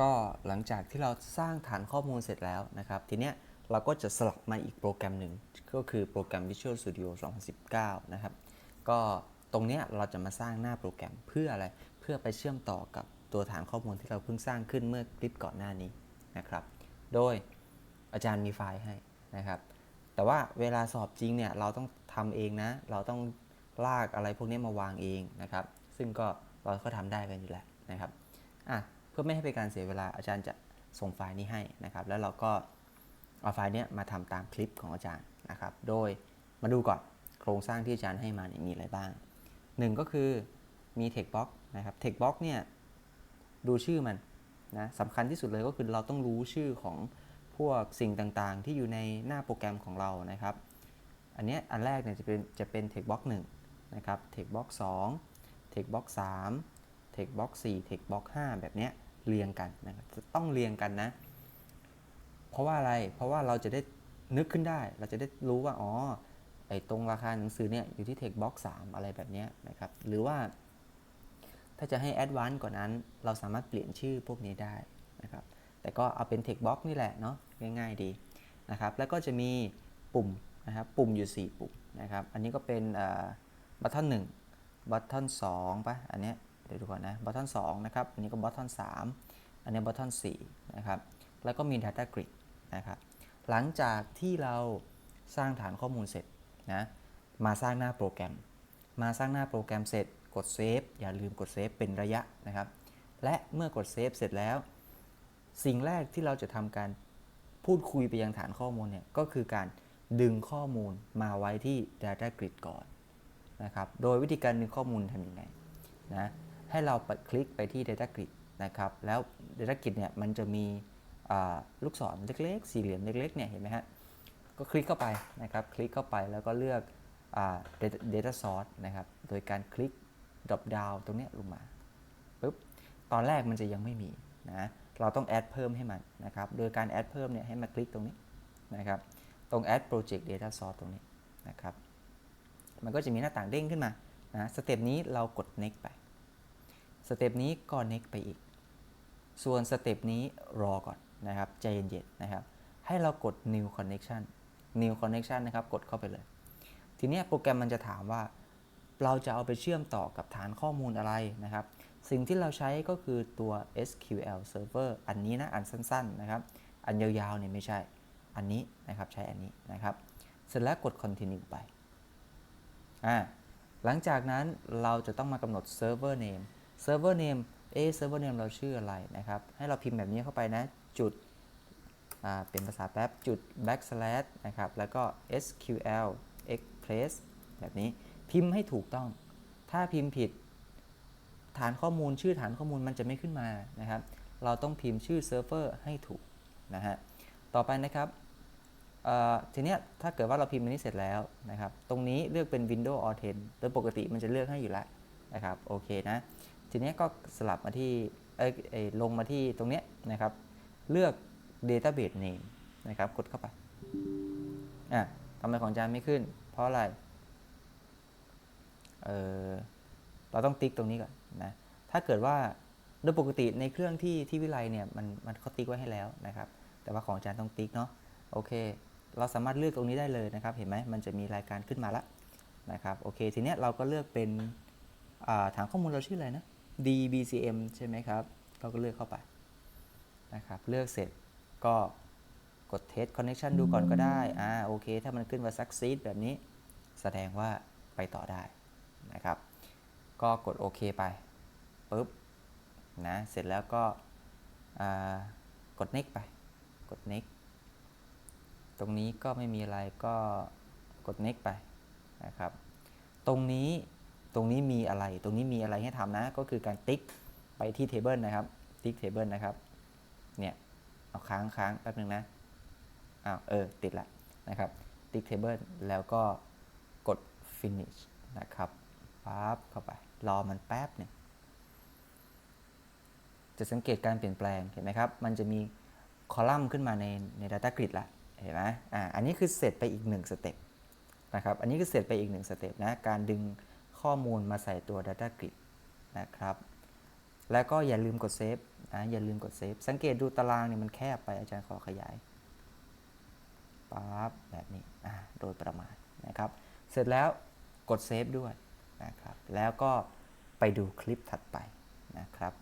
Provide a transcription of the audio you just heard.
ก็หลังจากที่เราสร้างฐานข้อมูลเสร็จแล้วนะครับ ทีเนี้ยเราก็จะสลับมาอีกโปรแกรมหนึ่ง ก็คือโปรแกรม Visual Studio 2019 นะครับ ก็ตรงเนี้ยเราจะมาสร้างหน้าโปรแกรมเพื่ออะไร เพื่อไปเชื่อมต่อกับตัวฐานข้อมูลที่เราเพิ่งสร้างขึ้นเมื่อคลิปก่อนหน้านี้นะครับ โดยอาจารย์มีไฟล์ให้นะครับ แต่ว่าเวลาสอบจริงเนี่ยเราต้องทำเองนะ เราต้องลากอะไรพวกนี้มาวางเองนะครับ ซึ่งก็เราก็ทำได้กันอยู่แล้วนะครับ อะ เพื่อไม่ให้เป็นการเสียเวลาอาจารย์จะส่งไฟล์นี้ให้นะครับ แล้วเราก็เอาไฟล์นี้มาทำตามคลิปของอาจารย์นะครับ โดยมาดูก่อนโครงสร้างที่อาจารย์ให้มาเนี่ยมีอะไรบ้างหนึ่งก็คือมี text box นะครับ text box เนี่ยดูชื่อมันนะสำคัญที่สุดเลยก็คือเราต้องรู้ชื่อของพวกสิ่งต่างๆ ที่อยู่ในหน้าโปรแกรมของเรานะครับ อันนี้อันแรกเนี่ยจะเป็นจะเป็น text box 1นะครับ text box 2 text box 3 text box 4 text box 5 แบบเนี้ยเรียงกันนะครับต้องเรียงกันนะ เพราะว่าอะไรเพราะว่าเราจะได้นึกขึ้นได้ เราจะได้รู้ว่า อ๋อไอ้ตรงราคาหนังสือเนี่ยอยู่ที่ text box 3 อะไรแบบเนี้ยนะครับ หรือว่า ถ้าจะให้ advance กว่านั้น เราสามารถเปลี่ยนชื่อพวกนี้ได้นะครับ แต่ก็เอาเป็น text box นี่แหละเนาะง่ายๆดีนะครับ แล้วก็จะมีปุ่มนะครับ ปุ่มอยู่ 4 ปุ่มนะครับ อันนี้ก็เป็นบัตทอนหนึ่งบัตทอนสองปะอันเนี้ย ดี๋ยวดูก่อนนะบัตทอนสองนะครับ อันนี้ก็บัตทอนสามอันนี้บัตทอนสี่นะครับ แล้วก็มี Data Grid นะครับ หลังจากที่เราสร้างฐานข้อมูลเสร็จนะ มาสร้างหน้าโปรแกรม มาสร้างหน้าโปรแกรมเสร็จ กดเซฟ อย่าลืมกดเซฟเป็นระยะนะครับ และเมื่อกดเซฟเสร็จแล้ว สิ่งแรกที่เราจะทำการพูดคุยไปยังฐานข้อมูลเนี่ย ก็คือการดึงข้อมูลมาไว้ที่ Data Grid ก่อนนะครับ โดยวิธีการดึงข้อมูลทำยังไงนะ ให้เราไปคลิกไปที่ Data Grid นะครับ แล้ว Data Grid เนี่ยมันจะมีลูกศรเล็กๆ สี่เหลี่ยมเล็กๆ เนี่ยเห็นไหมฮะ ก็คลิกเข้าไปนะครับ คลิกเข้าไปแล้วก็เลือก data source นะครับ โดยการคลิก drop down ตรงนี้ลงมาปุ๊บ ตอนแรกมันจะยังไม่มีนะ เราต้องแอดเพิ่มให้มันนะครับ โดยการแอดเพิ่มเนี่ยให้มาคลิกตรงนี้นะครับ ตรง add project data source ตรงนี้นะครับ มันก็จะมีหน้าต่างเด้งขึ้นมานะ สเต็ปนี้เรากด next ไป สเต็ปนี้ก็ next ไปอีก ส่วนสเต็ปนี้รอก่อนนะครับ ใจเย็นๆนะครับ ให้เรากด new connection new connection นะครับ กดเข้าไปเลย ทีนี้โปรแกรมมันจะถามว่า เราจะเอาไปเชื่อมต่อกับฐานข้อมูลอะไรนะครับ สิ่งที่เราใช้ก็คือตัว SQL Server อันนี้นะ อันสั้นๆนะครับ อันยาวๆเนี่ยไม่ใช่ อันนี้นะครับ ใช้อันนี้นะครับ เสร็จแล้วกด continue ไป อ่า หลังจากนั้นเราจะต้องมากำหนด server name server name เอ server name เราชื่ออะไรนะครับ ให้เราพิมพ์แบบนี้เข้าไปนะ จุดอ่าเป็นภาษาแป๊บ จุด backslash นะครับ แล้วก็ SQL Express แบบนี้ พิมพ์ให้ถูกต้อง ถ้าพิมพ์ผิด ฐานข้อมูลชื่อฐานข้อมูลมันจะไม่ขึ้นมานะครับ เราต้องพิมพ์ชื่อเซิร์ฟเวอร์ให้ถูกนะฮะ ต่อไปนะครับทีเนี้ยถ้าเกิดว่าเราพิมพ์อันนี้เสร็จแล้วนะครับ ตรงนี้เลือกเป็น Windows or 10 โดยปกติมันจะเลือกให้อยู่แล้วนะครับ โอเคนะ ทีนี้ก็สลับมาที่เอ้ยลงมาที่ตรงนี้นะครับ เลือก database name นะครับ กดเข้าไปอะทำไมของอาจารย์ไม่ขึ้น เพราะอะไรเออเราต้องติ๊กตรงนี้ก่อนนะถ้าเกิดว่าโดยปกติในเครื่องที่ที่วิไลเนี่ยมันมันเขาติ๊กไว้ให้แล้วนะครับ แต่ว่าของอาจารย์ต้องติ๊กเนาะโอเค เราสามารถเลือกตรงนี้ได้เลยนะครับ เห็นไหมมันจะมีรายการขึ้นมาแล้วนะครับโอเค ทีเนี้ยเราก็เลือกเป็นฐานข้อมูลเราชื่ออะไรนะ DBCM ใช่ไหมครับ เราก็เลือกเข้าไปนะครับ เลือกเสร็จก็กด test connection ดูก่อนก็ได้ อ่า โอเค ถ้ามันขึ้นว่า succeed แบบนี้ แสดงว่าไปต่อได้นะครับ ก็กดโอเคไปปุ๊บนะ เสร็จแล้วก็กด next ไป กด next ตรงนี้ก็ไม่มีอะไรก็กด next ไปนะครับ ตรงนี้ ตรงนี้มีอะไร ตรงนี้มีอะไรให้ทำนะ ก็คือการติ๊กไปที่ table นะครับ ติ๊ก table นะครับ เนี่ย เอาค้างค้างแป๊บนึงนะ อ้าว เออ ติดละนะครับ ติ๊ก table แล้วก็กด finish นะครับปั๊บเข้าไป รอมันแป๊บหนึ่งจะสังเกตการเปลี่ยนแปลง เห็นไหมครับ มันจะมีคอลัมน์ขึ้นมาในใน Data Grid ละ เห็นไหมอ่า อันนี้คือเสร็จไปอีกหนึ่งสเต็ปนะครับ อันนี้คือเสร็จไปอีกหนึ่งสเต็ปนะ การดึง ข้อมูลมาใส่ตัว Data Grid นะครับ แล้วก็อย่าลืมกดเซฟนะอย่าลืมกดเซฟ สังเกตดูตารางเนี่ยมันแคบไปอาจารย์ขอขยายปั๊บแบบนี้อ่าโดยประมาณนะครับ เสร็จแล้วกดเซฟด้วยนะครับ แล้วก็ไปดูคลิปถัดไปนะครับ